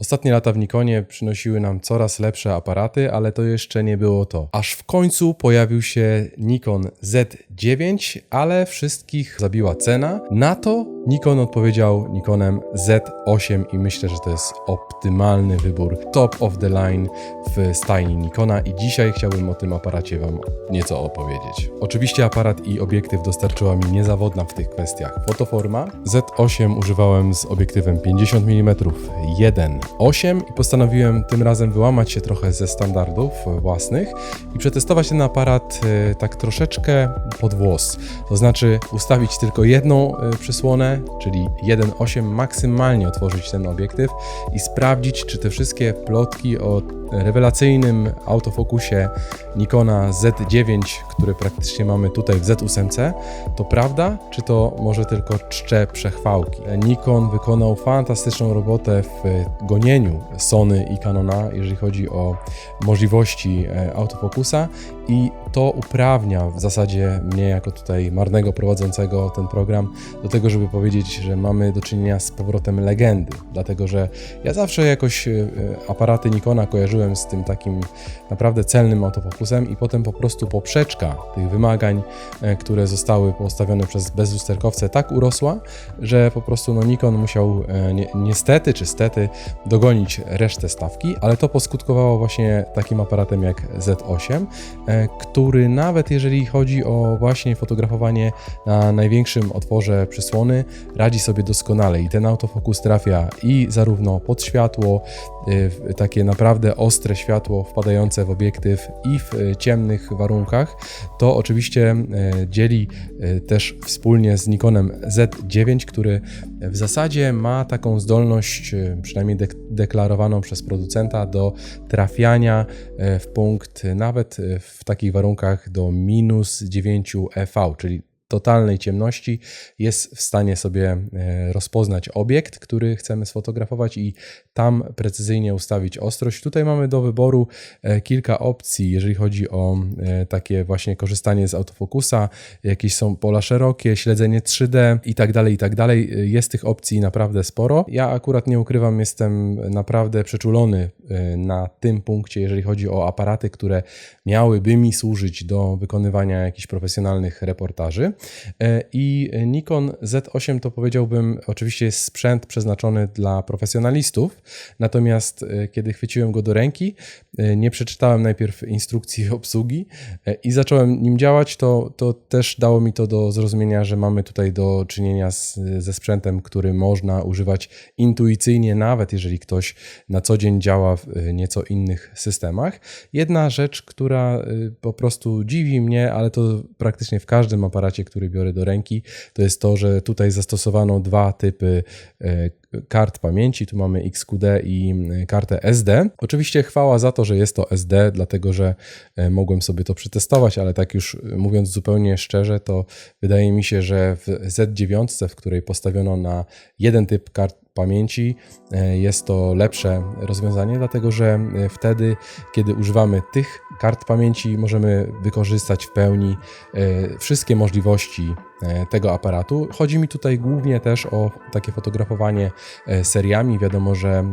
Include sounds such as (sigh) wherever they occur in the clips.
Ostatnie lata w Nikonie przynosiły nam coraz lepsze aparaty, ale to jeszcze nie było to. Aż w końcu pojawił się Nikon Z9, ale wszystkich zabiła cena. Na to Nikon odpowiedział Nikonem Z8 i myślę, że to jest optymalny wybór, top of the line w stajni Nikona i dzisiaj chciałbym o tym aparacie Wam nieco opowiedzieć. Oczywiście aparat i obiektyw dostarczyła mi niezawodna w tych kwestiach fotoforma. Z8 używałem z obiektywem 50 mm 1.8 i postanowiłem tym razem wyłamać się trochę ze standardów własnych i przetestować ten aparat e, tak troszeczkę pod włos. To znaczy ustawić tylko jedną e, przysłonę, czyli 1.8, maksymalnie otworzyć ten obiektyw i sprawdzić, czy te wszystkie plotki o rewelacyjnym autofokusie Nikona Z9, które praktycznie mamy tutaj w Z8, to prawda, czy to może tylko czcze przechwałki? Nikon wykonał fantastyczną robotę w gonieniu Sony i Canona, jeżeli chodzi o możliwości e, autofokusa i to uprawnia w zasadzie mnie jako tutaj marnego prowadzącego ten program do tego, żeby powiedzieć, że mamy do czynienia z powrotem legendy, dlatego że ja zawsze jakoś e, aparaty Nikona z tym takim naprawdę celnym autofokusem i potem po prostu poprzeczka tych wymagań, e, które zostały postawione przez bezlusterkowce tak urosła, że po prostu no, Nikon musiał e, ni niestety czy stety dogonić resztę stawki, ale to poskutkowało właśnie takim aparatem jak Z8, który nawet jeżeli chodzi o właśnie fotografowanie na największym otworze przysłony, radzi sobie doskonale i ten autofokus trafia i zarówno pod światło, takie naprawdę ostre światło wpadające w obiektyw i w y, ciemnych warunkach. To oczywiście y, dzieli też wspólnie z Nikonem Z9, który w zasadzie ma taką zdolność, przynajmniej deklarowaną przez producenta, do trafiania w punkt nawet w takich warunkach do minus 9 EV, czyli totalnej ciemności jest w stanie sobie e, rozpoznać obiekt, który chcemy sfotografować i tam precyzyjnie ustawić ostrość. Tutaj mamy do wyboru e, kilka opcji, jeżeli chodzi o e, takie właśnie korzystanie z autofokusa, jakieś są pola szerokie, śledzenie 3D i tak dalej, i tak dalej. Jest tych opcji naprawdę sporo. Ja akurat nie ukrywam, jestem naprawdę przeczulony na tym punkcie, jeżeli chodzi o aparaty, które miałyby mi służyć do wykonywania jakichś profesjonalnych reportaży. E, I Nikon Z8 to powiedziałbym, oczywiście jest sprzęt przeznaczony dla profesjonalistów, natomiast e, kiedy chwyciłem go do ręki, e, nie przeczytałem najpierw instrukcji (laughs) obsługi i zacząłem nim działać, to, to też dało mi to do zrozumienia, że mamy tutaj do czynienia z, ze sprzętem, który można używać intuicyjnie, nawet jeżeli ktoś na co dzień działa w nieco innych systemach. Jedna rzecz, która po prostu dziwi mnie, ale to praktycznie w każdym aparacie, który biorę do ręki, to jest to, że tutaj zastosowano dwa typy e, kart pamięci. Tu mamy XQD i e, kartę SD. Oczywiście chwała za to, że jest to SD, dlatego że e, mogłem sobie to przetestować, ale tak już mówiąc zupełnie szczerze, to wydaje mi się, że w Z9, w której postawiono na jeden typ kart pamięci jest to lepsze rozwiązanie, dlatego że wtedy, kiedy używamy tych kart pamięci, możemy wykorzystać w pełni wszystkie możliwości E, tego aparatu. Chodzi mi tutaj głównie też o takie fotografowanie e, seriami. Wiadomo, że e,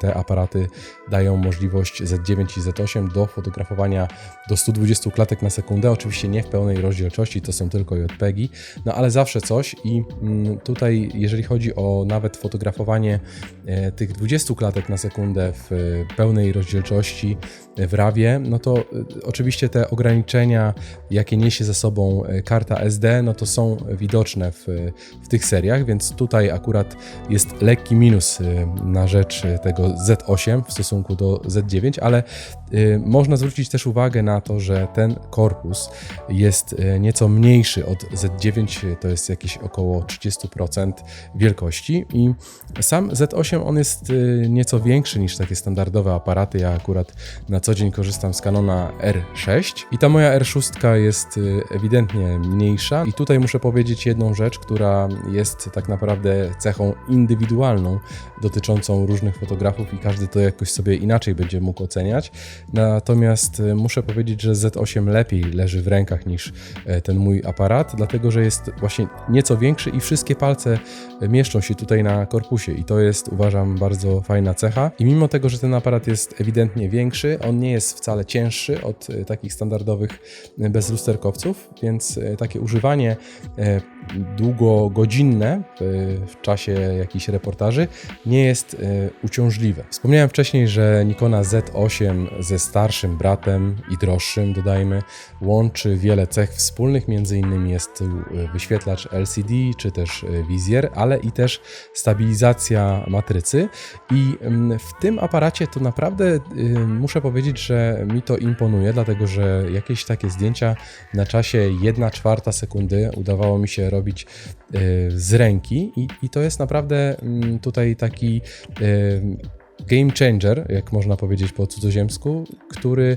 te aparaty dają możliwość Z9 i Z8 do fotografowania do 120 klatek na sekundę. Oczywiście nie w pełnej rozdzielczości, to są tylko JPEGi, no ale zawsze coś i mm, tutaj jeżeli chodzi o nawet fotografowanie tych 20 klatek na sekundę w pełnej rozdzielczości w RAWie, no to oczywiście te ograniczenia, jakie niesie ze sobą karta SD, no to są widoczne w, w tych seriach, więc tutaj akurat jest lekki minus y, na rzecz tego Z8 w stosunku do Z9, ale y, można zwrócić też uwagę na to, że ten korpus jest y, nieco mniejszy od Z9, to jest jakieś około 30% wielkości i sam Z8 on jest nieco większy niż takie standardowe aparaty. Ja akurat na co dzień korzystam z Canona R6 i ta moja R6 jest ewidentnie mniejsza i tutaj muszę powiedzieć jedną rzecz, która jest tak naprawdę cechą indywidualną, dotyczącą różnych fotografów i każdy to jakoś sobie inaczej będzie mógł oceniać. Natomiast e, muszę powiedzieć, że Z8 lepiej leży w rękach niż e, ten mój aparat, dlatego że jest właśnie nieco większy i wszystkie palce mieszczą się tutaj na korpusie i to jest uważam bardzo fajna cecha. I mimo tego, że ten aparat jest ewidentnie większy, on nie jest wcale cięższy od e, takich standardowych e, bezlusterkowców, więc e, takie używanie długogodzinne w czasie jakichś reportaży nie jest uciążliwe. Wspomniałem wcześniej, że Nikona Z8 ze starszym bratem i droższym, dodajmy, łączy wiele cech wspólnych, między innymi jest wyświetlacz LCD czy też wizjer, ale i też stabilizacja matrycy i mm, w tym aparacie to naprawdę muszę powiedzieć, że mi to imponuje, dlatego że jakieś takie zdjęcia na czasie 1 czwarta sekundy udawało mi się robić y, z ręki i, i to jest naprawdę mm, tutaj taki game changer, jak można powiedzieć po cudzoziemsku, który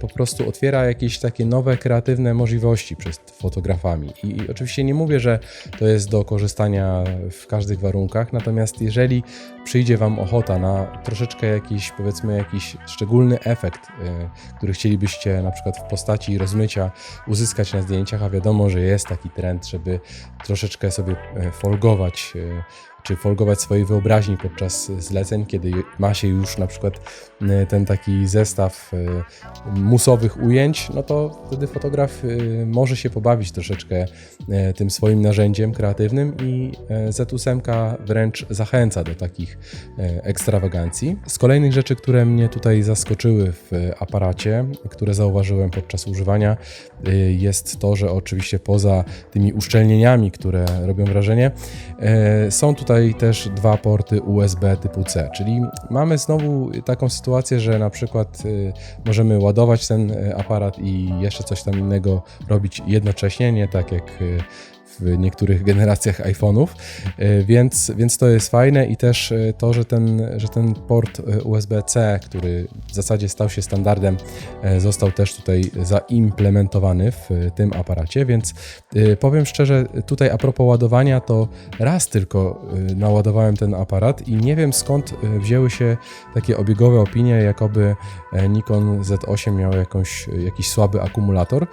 po prostu otwiera jakieś takie nowe, kreatywne możliwości przed fotografami. I oczywiście nie mówię, że to jest do korzystania w każdych warunkach, natomiast jeżeli przyjdzie Wam ochota na troszeczkę jakiś, powiedzmy, jakiś szczególny efekt, e, który chcielibyście na przykład w postaci rozmycia uzyskać na zdjęciach, a wiadomo, że jest taki trend, żeby troszeczkę sobie e, folgować e, czy folgować swojej wyobraźni podczas zleceń, kiedy ma się już na przykład e, ten taki zestaw e, musowych ujęć, no to wtedy fotograf e, może się pobawić troszeczkę tym swoim narzędziem kreatywnym i Z8 wręcz zachęca do takich ekstrawagancji. Z kolejnych rzeczy, które mnie tutaj zaskoczyły w aparacie, które zauważyłem podczas używania, jest to, że oczywiście poza tymi uszczelnieniami, które robią wrażenie, są tutaj tutaj też dwa porty USB typu C, czyli mamy znowu taką sytuację, że na przykład y, możemy ładować ten y, aparat i jeszcze coś tam innego robić jednocześnie, nie tak jak y, w niektórych generacjach iPhone'ów, e, więc, więc to jest fajne i też e, to, że ten, że ten port e, USB-C, który w zasadzie stał się standardem, został też tutaj zaimplementowany w tym aparacie, więc powiem szczerze, tutaj a propos ładowania, to raz tylko naładowałem ten aparat i nie wiem skąd wzięły się takie obiegowe opinie, jakoby Nikon Z8 miał jakąś, jakiś słaby akumulator.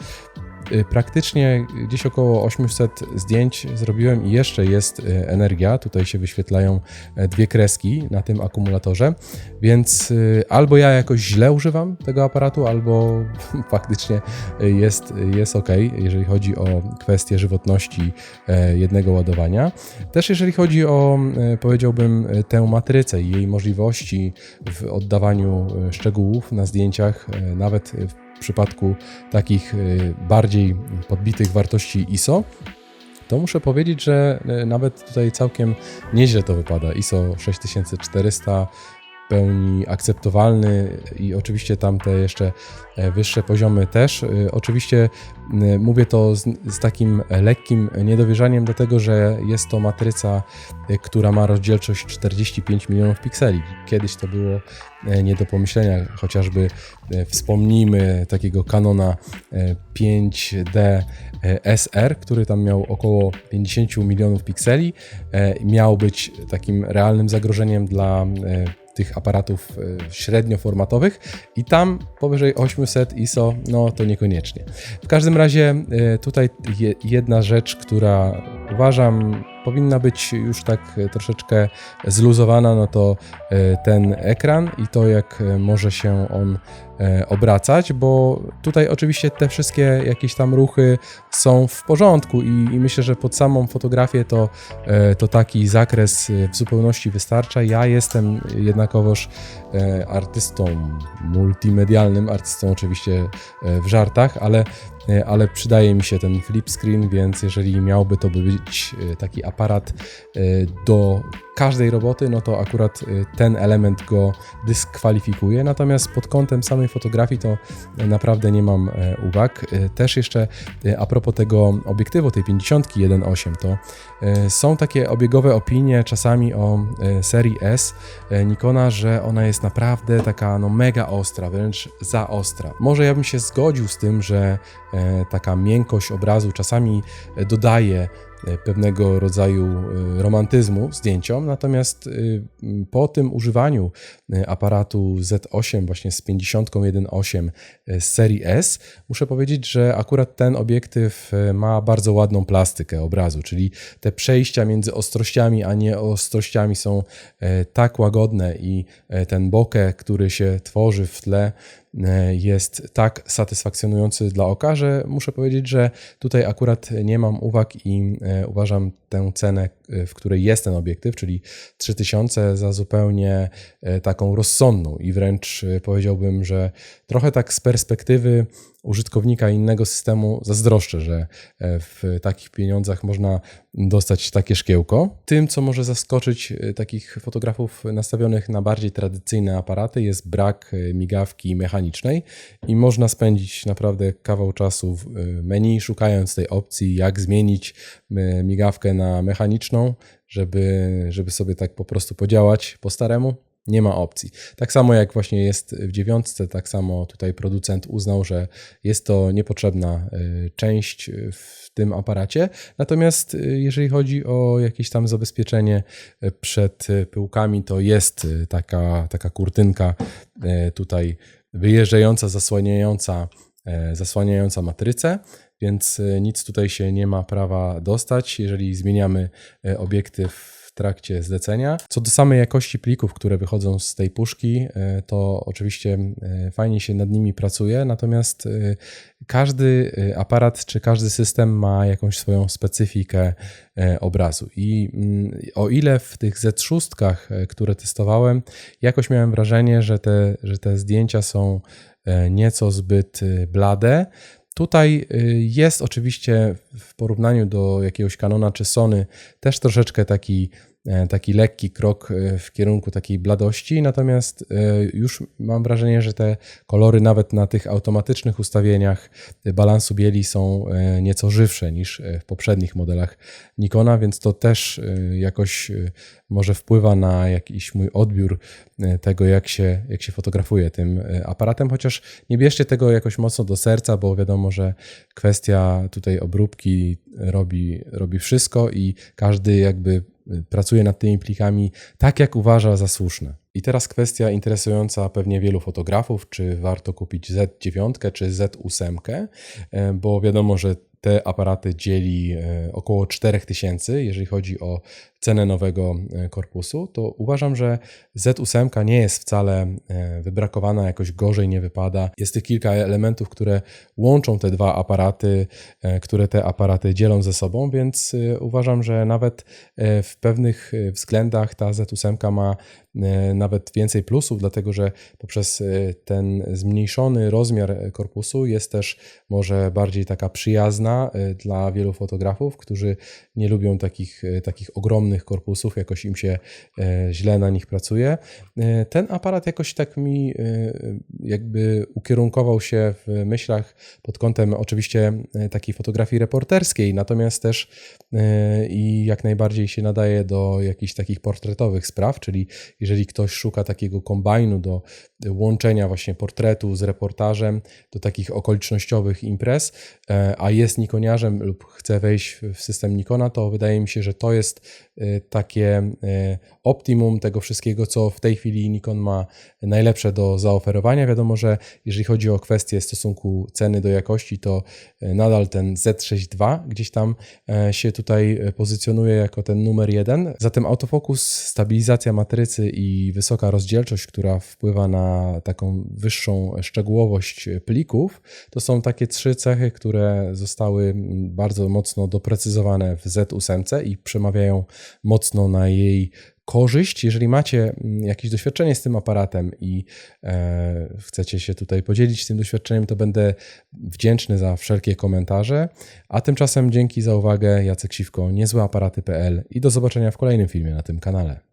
Y, praktycznie gdzieś około 800 zdjęć zrobiłem i jeszcze jest y, energia. Tutaj się wyświetlają e, dwie kreski na tym akumulatorze, więc y, albo ja jakoś źle używam tego aparatu, albo (laughs) faktycznie jest, jest ok, jeżeli chodzi o kwestię żywotności e, jednego ładowania. Też jeżeli chodzi o, e, powiedziałbym, tę matrycę i jej możliwości w oddawaniu szczegółów na zdjęciach, nawet w w przypadku takich y, bardziej podbitych wartości ISO, to muszę powiedzieć, że y, nawet tutaj całkiem nieźle to wypada. ISO 6400 pełni akceptowalny i oczywiście tamte jeszcze e, wyższe poziomy też. E, oczywiście mówię to z, z, takim lekkim niedowierzaniem, dlatego że jest to matryca, e, która ma rozdzielczość 45 milionów pikseli. Kiedyś to było nie do pomyślenia, chociażby wspomnijmy takiego Canona 5D SR, który tam miał około 50 milionów pikseli. Miał być takim realnym zagrożeniem dla tych aparatów e, średnioformatowych i tam powyżej 800 ISO, no to niekoniecznie. W każdym razie e, tutaj jedna rzecz, która uważam powinna być już tak troszeczkę zluzowana, no to e, ten ekran i to jak może się on E, obracać, bo tutaj oczywiście te wszystkie jakieś tam ruchy są w porządku i, i myślę, że pod samą fotografię to, e, to taki zakres w zupełności wystarcza. Ja jestem jednakowoż e, artystą multimedialnym, artystą oczywiście w żartach, ale ale przydaje mi się ten flip screen, więc jeżeli miałby to być taki aparat do każdej roboty, no to akurat y, ten element go dyskwalifikuje. Natomiast pod kątem samej fotografii to naprawdę nie mam e, uwag. E, też jeszcze e, a propos tego obiektywu, tej 50 1.8, to są takie obiegowe opinie czasami o serii S Nikona, że ona jest naprawdę taka no mega ostra, wręcz za ostra. Może ja bym się zgodził z tym, że taka miękkość obrazu czasami dodaje pewnego rodzaju e, romantyzmu zdjęciom, natomiast e, po tym używaniu e, aparatu Z8 właśnie z 50.1.8 e, z serii S, muszę powiedzieć, że akurat ten obiektyw e, ma bardzo ładną plastykę obrazu, czyli te przejścia między ostrościami, a nie ostrościami są e, tak łagodne i e, ten bokeh, który się tworzy w tle, e, jest tak satysfakcjonujący dla oka, że muszę powiedzieć, że tutaj akurat nie mam uwag i e, uważam tę cenę, e, w której jest ten obiektyw, czyli 3000 za zupełnie e, taką rozsądną i wręcz e, powiedziałbym, że trochę tak z perspektywy użytkownika innego systemu zazdroszczę, że e, w takich pieniądzach można dostać takie szkiełko. Tym, co może zaskoczyć e, takich fotografów nastawionych na bardziej tradycyjne aparaty, jest brak e, migawki mechanicznej i można spędzić naprawdę kawał czasu w e, menu, szukając tej opcji, jak zmienić e, migawkę na mechaniczną, żeby, żeby sobie tak po prostu podziałać po staremu. Nie ma opcji. Tak samo jak właśnie jest w dziewiątce, tak samo tutaj producent uznał, że jest to niepotrzebna y, część y, w tym aparacie. Natomiast y, jeżeli chodzi o jakieś tam zabezpieczenie y, przed y, pyłkami, to jest y, taka, taka kurtynka y, tutaj wyjeżdżająca, zasłaniająca, e, zasłaniająca matrycę. Więc y, nic tutaj się nie ma prawa dostać, jeżeli zmieniamy e, obiektyw trakcie zlecenia. Co do samej jakości plików, które wychodzą z tej puszki, e, to oczywiście e, fajnie się nad nimi pracuje, natomiast e, każdy aparat czy każdy system ma jakąś swoją specyfikę obrazu. I mm, o ile w tych Z6, e, które testowałem, jakoś miałem wrażenie, że te, że te zdjęcia są nieco zbyt blade, Tutaj jest oczywiście w porównaniu do jakiegoś Canona czy Sony też troszeczkę taki, taki lekki krok e, w kierunku takiej bladości, natomiast e, już mam wrażenie, że te kolory nawet na tych automatycznych ustawieniach balansu bieli są e, nieco żywsze niż e, w poprzednich modelach Nikona, więc to też e, jakoś e, może wpływa na jakiś mój odbiór e, tego, jak się, jak się fotografuje tym e, aparatem, chociaż nie bierzcie tego jakoś mocno do serca, bo wiadomo, że kwestia tutaj obróbki robi, robi wszystko i każdy jakby e, pracuje nad tymi plikami tak, jak uważa za słuszne. I teraz kwestia interesująca pewnie wielu fotografów, czy warto kupić Z9 czy Z8, e, bo wiadomo, że te aparaty dzieli e, około 4000, jeżeli chodzi o cenę nowego e, korpusu, to uważam, że Z8 nie jest wcale e, wybrakowana, jakoś gorzej nie wypada. Jest tych kilka elementów, które łączą te dwa aparaty, e, które te aparaty dzielą ze sobą, więc uważam, że nawet w pewnych względach ta Z8 ma nawet więcej plusów, dlatego że poprzez ten zmniejszony rozmiar korpusu jest też może bardziej taka przyjazna dla wielu fotografów, którzy nie lubią takich, takich ogromnych korpusów, jakoś im się e, źle na nich pracuje. E, Ten aparat jakoś tak mi e, jakby ukierunkował się w myślach pod kątem oczywiście takiej fotografii reporterskiej, natomiast też i jak najbardziej się nadaje do jakichś takich portretowych spraw, czyli jeżeli ktoś szuka takiego kombajnu do łączenia właśnie portretu z reportażem, do takich okolicznościowych imprez, a jest nikoniarzem lub chce wejść w system Nikona, to wydaje mi się, że to jest takie e, optimum tego wszystkiego, co w tej chwili Nikon ma najlepsze do zaoferowania. Wiadomo, że jeżeli chodzi o kwestię stosunku ceny do jakości, to e, nadal ten Z6 II gdzieś tam e, się tutaj e, pozycjonuje jako ten numer jeden. Zatem autofokus, stabilizacja matrycy i wysoka rozdzielczość, która wpływa na taką wyższą szczegółowość plików, to są takie trzy cechy, które zostały bardzo mocno doprecyzowane w Z8 i przemawiają mocno na jej korzyść. Jeżeli macie mm, jakieś doświadczenie z tym aparatem i e, chcecie się tutaj podzielić tym doświadczeniem, to będę wdzięczny za wszelkie komentarze. A tymczasem dzięki za uwagę. Jacek Siwko, niezłeaparaty.pl i do zobaczenia w kolejnym filmie na tym kanale.